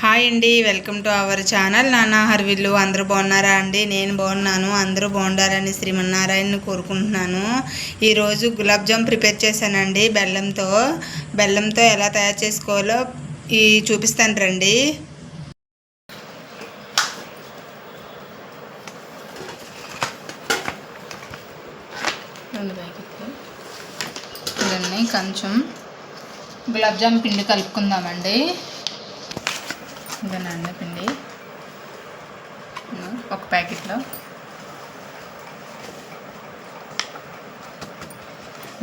Hi అండి welcome to our channel. నాన్న హర్విల్లు అందరూ బాగున్నారా అండి? నేను బాగున్నాను అందరూ బాగుండాలని శ్రీమన్నారాయణని కోరుకుంటున్నాను. ఈరోజు గులాబ్ జామ్ ప్రిపేర్ చేశానండి బెల్లంతో. బెల్లంతో ఎలా తయారు చేసుకోవాలో ఈ చూపిస్తాను రండి. ఇవన్నీ కొంచెం గులాబ్ జామ్ పిండి కలుపుకుందామండి. ఇదేనండి పిండి. ఒక ప్యాకెట్లో.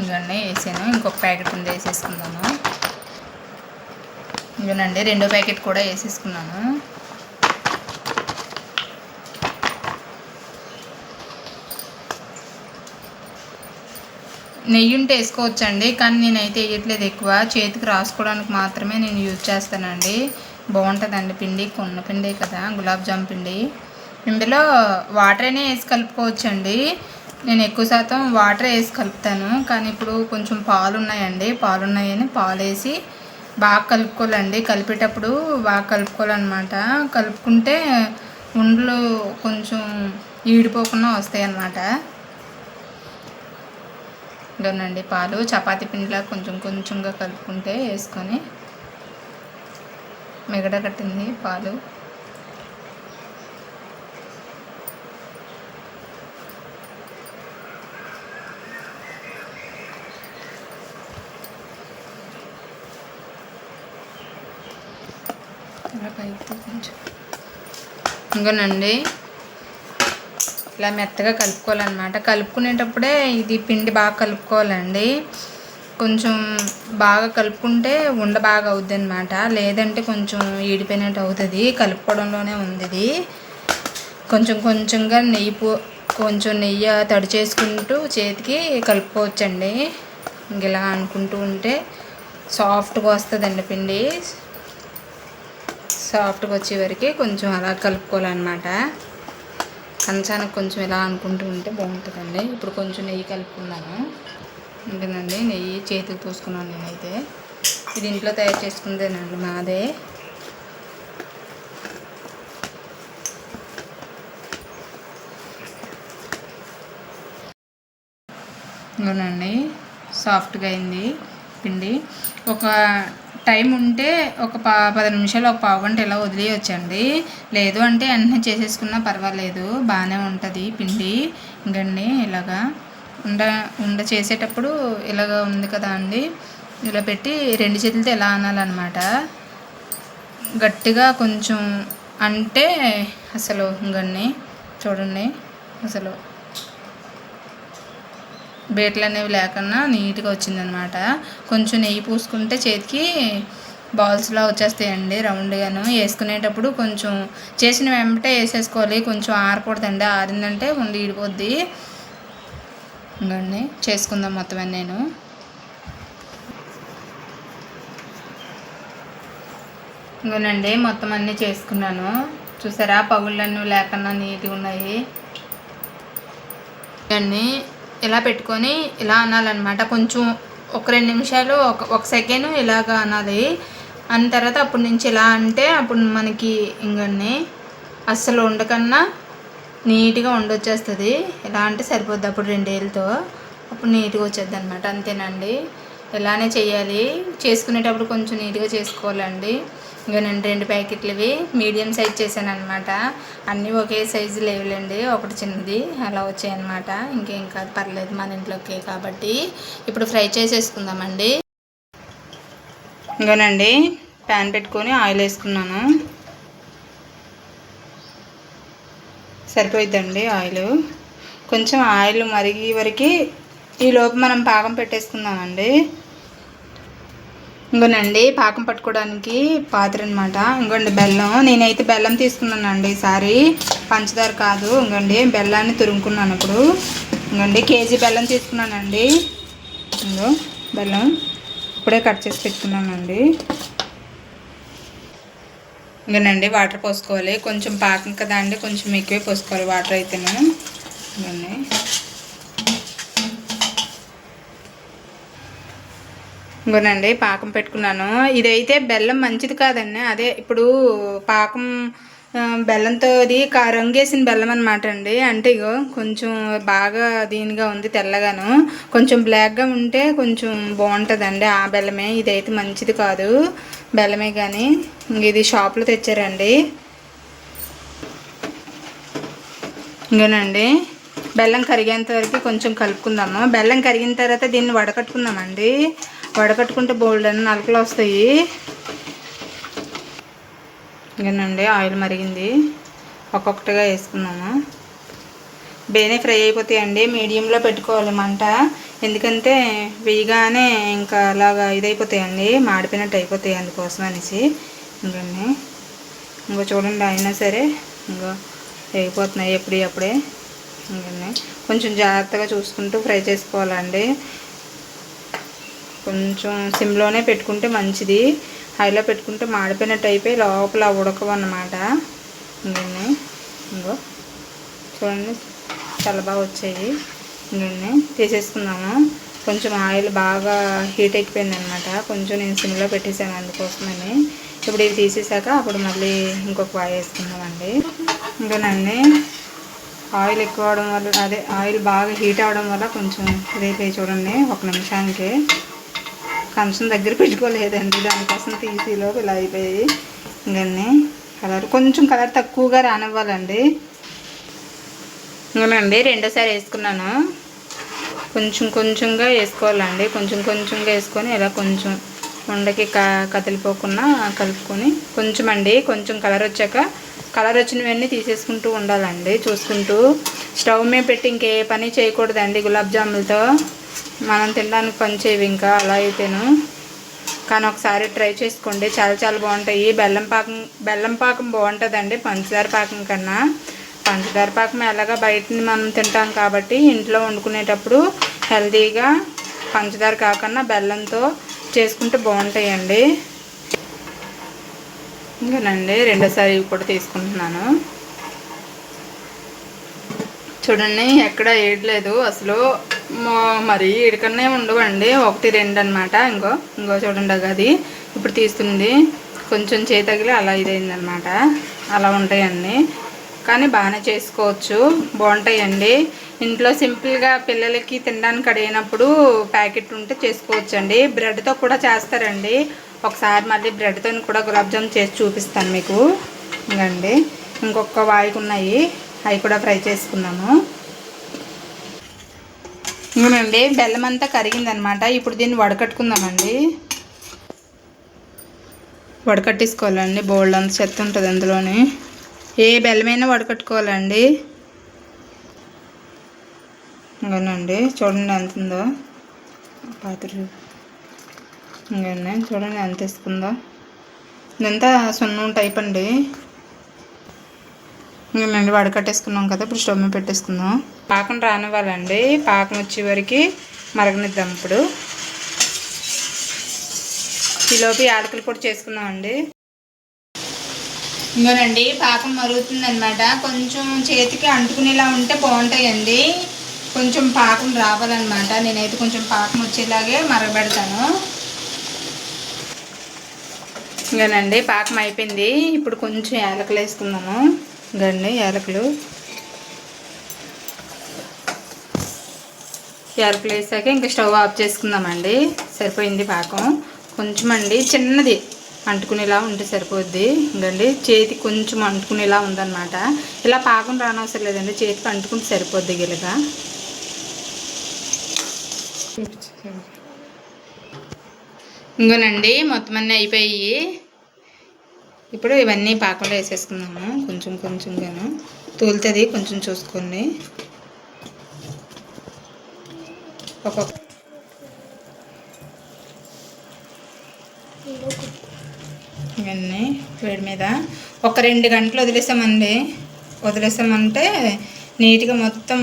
ఇవన్నీ వేసాను. ఇంకొక ప్యాకెట్ ఉంది వేసేసుకున్నాను ఇంకనండి రెండో ప్యాకెట్ కూడా వేసేసుకున్నాను. నెయ్యి ఉంటే వేసుకోవచ్చండి కానీ నేనైతే వేయట్లేదు ఎక్కువ. చేతికి రాసుకోవడానికి మాత్రమే నేను యూజ్ చేస్తానండి. బాగుంటుందండి. పిండి కొన్న పిండి కదా గులాబ్ జామ్ పిండి. ఇందులో వాటర్ అయినా వేసి కలుపుకోవచ్చండి. నేను ఎక్కువ శాతం వాటర్ వేసి కలుపుతాను. కానీ ఇప్పుడు కొంచెం పాలు ఉన్నాయండి పాలు ఉన్నాయని పాలు వేసి బాగా కలుపుకోవాలండి. కలిపేటప్పుడు బాగా కలుపుకోవాలన్నమాట. కలుపుకుంటే ఉండలు కొంచెం ఈడిపోకుండా వస్తాయి అన్నమాట ఇదోనండి పాలు. చపాతీ పిండిలా కొంచెం కొంచెంగా కలుపుకుంటే వేసుకొని మెగడ కట్టింది పాలు. ఇలా కొంచెం. ఇంకోనండి ఇలా మెత్తగా కలుపుకోవాలన్నమాట. కలుపుకునేటప్పుడే ఇది పిండి బాగా కలుపుకోవాలండి. కొంచెం బాగా కలుపుకుంటే ఉండ బాగా అవుద్ది అనమాట లేదంటే కొంచెం ఈడిపోయినట్టు అవుతుంది. కలుపుకోవడంలోనే ఉంది ఇది కొంచెం కొంచెంగా నెయ్యి పో కొంచెం నెయ్యి తడి చేసుకుంటూ చేతికి కలుపుకోవచ్చండి. ఇంక ఇలా అనుకుంటూ ఉంటే సాఫ్ట్గా వస్తుందండి పిండి. సాఫ్ట్గా వచ్చే వరకు కొంచెం అలా కలుపుకోవాలన్నమాట. కంచానికి కొంచెం ఇలా అనుకుంటూ ఉంటే బాగుంటుందండి. ఇప్పుడు కొంచెం నెయ్యి కలుపుకున్నాను ఉంటుందండి. నెయ్యి చేతికి పూసుకున్నాను నేనైతే. ఇది ఇంట్లో తయారు చేసుకుందేనండి మాదే. అవునండి సాఫ్ట్గా అయింది పిండి. ఒక టైం ఉంటే ఒక పా పది నిమిషాలు ఒక పావు గంట ఇలా వదిలేయొచ్చండి. లేదు అంటే వెంటనే చేసేసుకున్నా పర్వాలేదు. బాగానే ఉంటుంది పిండి. ఇంకండి ఇలాగా. ఉండ ఉండ చేసేటప్పుడు ఇలాగ ఉంది కదా అండి. ఇలా పెట్టి రెండు చేతులతో ఎలా అనాలన్నమాట. గట్టిగా కొంచెం అంటే అసలు ఇంకన్ని చూడండి అసలు. బేట్లు అనేవి లేకుండా నీట్గా వచ్చిందనమాట కొంచెం నెయ్యి పూసుకుంటే చేతికి బాల్స్లా వచ్చేస్తాయండి రౌండ్గాను. వేసుకునేటప్పుడు కొంచెం చేసిన వెంబటే వేసేసుకోవాలి. కొంచెం ఆరకూడదండి. ఆరిందంటే ఉండి ఈడిపోద్ది. ఇంకండి చేసుకుందాం మొత్తం అన్నీ నేను. ఇంకోనండి మొత్తం అన్నీ చేసుకున్నాను. చూసారా పగుళ్ళన్నీ లేకుండా నీట్గా ఉన్నాయి. ఇవన్నీ ఇలా పెట్టుకొని ఇలా అనాలన్నమాట. కొంచెం ఒక రెండు నిమిషాలు ఒక ఒక సెకండ్ ఇలాగా అనాలి. అన్న తర్వాత అప్పటి నుంచి ఇలా అంటే అప్పుడు మనకి ఇంకన్నీ అస్సలు ఉండకన్నా నీట్గా ఉండొచ్చేస్తుంది ఎలా అంటే సరిపోద్ది అప్పుడు రెండేళ్ళతో. అప్పుడు నీట్గా వచ్చేది అనమాట అంతేనండి. ఇలానే చేయాలి చేసుకునేటప్పుడు కొంచెం నీట్గా చేసుకోవాలండి. ఇంకా నేను రెండు ప్యాకెట్లు ఇవి మీడియం సైజ్ చేశాను అనమాట అన్నీ ఒకే సైజు లేవులేండి. ఒకటి చిన్నది. అలా వచ్చాయన్నమాట. ఇంకేం కాదు. పర్లేదు మన ఇంట్లోకే కాబట్టి. ఇప్పుడు ఫ్రై చేసేసుకుందామండి. ఇంకానండి ప్యాన్ పెట్టుకొని ఆయిల్ వేసుకున్నాను సరిపోయిద్దండి ఆయిల్. కొంచెం ఆయిల్ మరిగి వరకు ఈలోపు మనం పాకం పెట్టేసుకుందామండి. ఇంకోనండి పాకం పట్టుకోవడానికి పాత్ర అనమాట ఇంకోండి బెల్లం. నేనైతే బెల్లం తీసుకున్నానండి ఈసారి. పంచదార కాదు ఇంకోండి బెల్లాన్ని తురుముకున్నాను ఇప్పుడు. ఇంకోండి కేజీ బెల్లం తీసుకున్నానండి. ఇంకో బెల్లం ఇప్పుడే కట్ చేసి పెట్టుకున్నానండి. ఇంకనండి వాటర్ పోసుకోవాలి. కొంచెం పాకం కదా అండి కొంచెం ఎక్కువే పోసుకోవాలి వాటర్ అయితేనే ఇవన్నీ ఇంకోనండి పాకం పెట్టుకున్నాను. ఇదైతే బెల్లం మంచిది కాదండి. అదే ఇప్పుడు పాకం బెల్లంతో ఇది కా- రంగేసిన బెల్లం అనమాట అండి. అంటే ఇగో కొంచెం బాగా దీనిగా ఉంది తెల్లగాను. కొంచెం బ్లాక్గా ఉంటే కొంచెం బాగుంటుందండి ఆ బెల్లమే. ఇదైతే మంచిది కాదు బెల్లమే కానీ ఇది షాప్లో తెచ్చారండి. ఇంకేనండి బెల్లం కరిగేంత వరకు కొంచెం కలుపుకుందాము. బెల్లం కరిగిన తర్వాత దీన్ని వడకట్టుకుందామండి. వడకట్టుకుంటే బోల్డ్ అని నలకలు వస్తాయి ఇంకేనండి ఆయిల్ మరిగింది. ఒక్కొక్కటిగా వేసుకున్నాము. బేనే ఫ్రై అయిపోతాయండి. మీడియంలో పెట్టుకోవాలి మంట. ఎందుకంటే వేయగానే ఇంకా అలాగా ఇదైపోతాయండి. మాడిపోయినట్టు అయిపోతాయి అందుకోసం అనేసి. ఇంకండి. ఇంకో చూడండి అయినా సరే ఇంకో వేగిపోతున్నాయి ఎప్పుడు అప్పుడే. ఇంకండి. కొంచెం జాగ్రత్తగా చూసుకుంటూ ఫ్రై చేసుకోవాలండి. కొంచెం సిమ్లోనే పెట్టుకుంటే మంచిది. హైలో పెట్టుకుంటే మాడిపోయినట్టు అయిపోయి లోపల ఉడకవన్నమాట అన్నమాట. ఇంకో చూడండి చాలా బాగా వచ్చాయి. ఇంకండి తీసేసుకుందాము. కొంచెం ఆయిల్ బాగా హీట్ అయిపోయింది అనమాట కొంచెం నేను సిమ్లో పెట్టేశాను అందుకోసమని. ఇప్పుడు ఇవి తీసేసాక అప్పుడు మళ్ళీ ఇంకొక వాయి వేసుకుందామండి. ఇంకానండి ఆయిల్ ఎక్కువ అవడం వల్ల అదే ఆయిల్ బాగా హీట్ అవడం వల్ల కొంచెం ఇదైపోయి చూడండి ఒక నిమిషానికి. కంచం దగ్గర పెట్టుకోలేదండి. దానికోసం తీసిలోకి ఇలా అయిపోయి ఇంకన్నీ కలర్ కొంచెం కలర్ తక్కువగా రానివ్వాలండి. ఇంకనండి రెండోసారి వేసుకున్నాను. కొంచెం కొంచెంగా వేసుకోవాలండి. కొంచెం కొంచెంగా వేసుకొని ఇలా కొంచెం ఉండకి క కదిలిపోకుండా కలుపుకొని కొంచెం అండి కొంచెం కలర్ వచ్చాక కలర్ వచ్చినవన్నీ తీసేసుకుంటూ ఉండాలండి చూసుకుంటూ. స్టవ్ మీద పెట్టి ఇంకే పని చేయకూడదండి గులాబ్ జాములతో. మనం తినడానికి పనిచేయవి ఇంకా అలా అయితేను. కానీ ఒకసారి ట్రై చేసుకోండి చాలా చాలా బాగుంటాయి. బెల్లం పాకం బెల్లం పాకం బాగుంటుందండి పంచదార పాకం కన్నా. పంచదార పాకం ఎలాగా బయట మనం తింటాం కాబట్టి ఇంట్లో వండుకునేటప్పుడు హెల్తీగా పంచదార కాకుండా బెల్లంతో చేసుకుంటే బాగుంటాయండి. ఇంకానండి రెండోసారి ఇవి కూడా తీసుకుంటున్నాను. చూడండి ఎక్కడ ఏడలేదు అసలు మరి ఇడికనే ఉండవండి. ఒకటి రెండు అనమాట ఇంకో ఇంకో చూడండి అది. ఇప్పుడు తీస్తుంది. కొంచెం చేతగిలి అలా ఇదైందనమాట అలా ఉంటాయండి కానీ బాగానే చేసుకోవచ్చు. బాగుంటాయండి. ఇంట్లో సింపుల్గా పిల్లలకి తినడానికి అడిగినప్పుడు ప్యాకెట్ ఉంటే చేసుకోవచ్చండి. బ్రెడ్తో కూడా చేస్తారండి. ఒకసారి మళ్ళీ బ్రెడ్తో కూడా గులాబ్జామ్ చేసి చూపిస్తాను మీకు. ఇంకండి ఇంకొక వాయికి ఉన్నాయి అవి కూడా ఫ్రై చేసుకున్నాము ఇంకోనండి బెల్లం అంతా కరిగిందనమాట. ఇప్పుడు దీన్ని వడకట్టుకుందామండి. వడకట్టేసుకోవాలండి బోల్డ్ అంత చెత్త ఉంటుంది అందులోని. ఏ బెల్లమైనా వడకట్టుకోవాలండి. ఇంకోనండి చూడండి ఎంత ఉందో పాత్ర. ఇంకండి చూడండి ఎంత వేసుకుందో ఇదంతా సున్నం టైప్ అండి ఇంకేనండి వడకట్టేసుకున్నాం కదా ఇప్పుడు స్టవ్ మీద పెట్టేసుకుందాం. పాకం రానివ్వాలండి. పాకం వచ్చే వరకు మరగనిద్దాం ఇప్పుడు. ఈలోపు యాలకులు పొడి చేసుకుందామండి. ఇంకోనండి పాకం మరుగుతుంది అనమాట కొంచెం చేతికి అంటుకునేలా ఉంటే బాగుంటాయండి. కొంచెం పాకం రావాలన్నమాట. నేనైతే కొంచెం పాకం వచ్చేలాగే మరగబెడతాను. ఇంకానండి పాకం అయిపోయింది. ఇప్పుడు కొంచెం యాలకులు వేసుకుందాము. ఇంకండి యాలకులు. యాలకులు వేసాక ఇంకా స్టవ్ ఆఫ్ చేసుకుందామండి. సరిపోయింది పాకం. కొంచెం అండి చిన్నది అంటుకునేలా ఉంటే సరిపోద్ది. ఇంకండి చేతి కొంచెం అంటుకునేలా ఉందన్నమాట. ఇలా పాకం రానవసరం లేదండి చేతికి అంటుకుంటే సరిపోద్ది గిలక ఇంకోనండి మొత్తం అన్నీ అయిపోయి ఇప్పుడు ఇవన్నీ పాకంలో వేసేసుకుందాము. కొంచెం కొంచెంగాను. తూలుతుంది కొంచెం చూసుకోండి. ఒక్కొక్క ఇవన్నీ వేడి మీద. ఒక రెండు గంటలు వదిలేసామండి. వదిలేసామంటే నీట్గా మొత్తం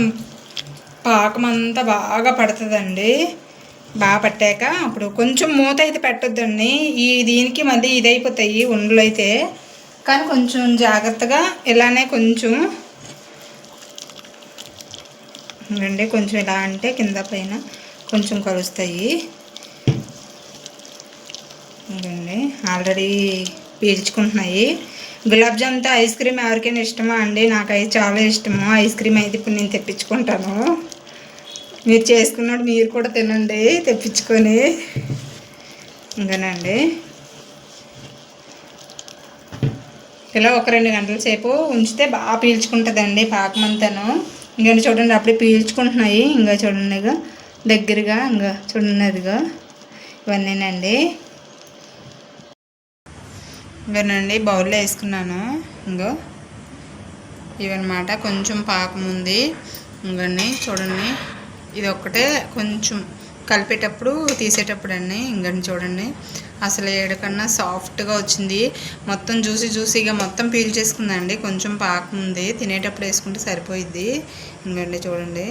పాకం అంతా బాగా పడుతుందండి. బాగా పట్టాక అప్పుడు కొంచెం మూత అయితే పెట్టొద్దండి. ఈ దీనికి మళ్ళీ ఇదైపోతాయి ఉండలు అయితే. కానీ కొంచెం జాగ్రత్తగా ఇలానే కొంచెం రండి కొంచెం ఇలా అంటే కింద పైన కొంచెం కలుస్తాయి ఇదండి ఆల్రెడీ పీల్చుకుంటున్నాయి. గులాబ్ జామ్తో ఐస్ క్రీమ్ ఎవరికైనా ఇష్టమా అండి? నాకు అయితే చాలా ఇష్టము. ఐస్ క్రీమ్ అయితే ఇప్పుడు నేను తెప్పించుకుంటాను. మీరు చేసుకున్నాడు మీరు కూడా తినండి తెప్పించుకొని. ఇంకానండి ఇలా ఒక రెండు గంటల సేపు ఉంచితే బాగా పీల్చుకుంటుందండి పాకమంతాను ఇంకా చూడండి అప్పుడే పీల్చుకుంటున్నాయి. ఇంకా చూడండి ఇక దగ్గరగా ఇంకా చూడండి అదిగా. ఇవన్నీనండి. ఇవనండి బౌల్లో వేసుకున్నాను. ఇంకో. ఇవన్నమాట కొంచెం పాకం ఉంది. ఇంకండి చూడండి. ఇది ఒక్కటే కొంచెం కలిపేటప్పుడు తీసేటప్పుడు అండి ఇంకని చూడండి. అసలు ఏడకన్నా సాఫ్ట్గా వచ్చింది. మొత్తం జ్యూసీ జ్యూసీగా మొత్తం పీల్ చేసుకుందండి. కొంచెం పాకం ఉంది తినేటప్పుడు వేసుకుంటే సరిపోయిద్ది. ఇంకండి చూడండి.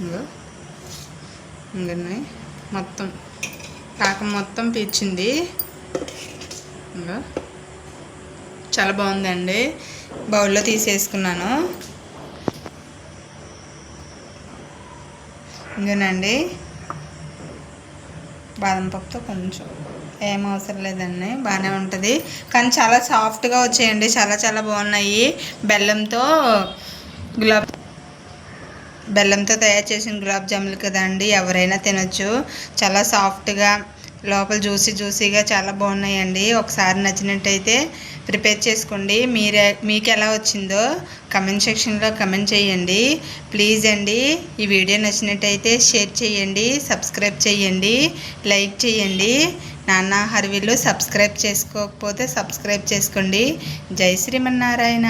ఇంకో ఇంకండి మొత్తం పాకం మొత్తం పీల్చింది. ఇంకా చాలా బాగుందండి. బౌల్లో తీసేసుకున్నాను. ఇంకేనండి? బాదం పప్పుతో కొంచెం ఏం అవసరం లేదండి బాగానే ఉంటుంది. కానీ చాలా సాఫ్ట్గా వచ్చాయండి చాలా చాలా బాగున్నాయి. బెల్లంతో గులాబ్ బెల్లంతో తయారు చేసిన గులాబ్ జాములు కదండి ఎవరైనా తినొచ్చు. చాలా సాఫ్ట్గా లోపల జ్యూసీ జ్యూసీగా చాలా బాగున్నాయండి. ఒకసారి నచ్చినట్టయితే ప్రిపేర్ చేసుకోండి. మీరే మీకు ఎలా వచ్చిందో కమెంట్ సెక్షన్లో కమెంట్ చేయండి. ప్లీజ్ అండి ఈ వీడియో నచ్చినట్టయితే షేర్ చేయండి సబ్స్క్రైబ్ చేయండి లైక్ చేయండి. నాన్న హర్విల్లు సబ్స్క్రైబ్ చేసుకోకపోతే సబ్స్క్రైబ్ చేసుకోండి. జై శ్రీమన్నారాయణ.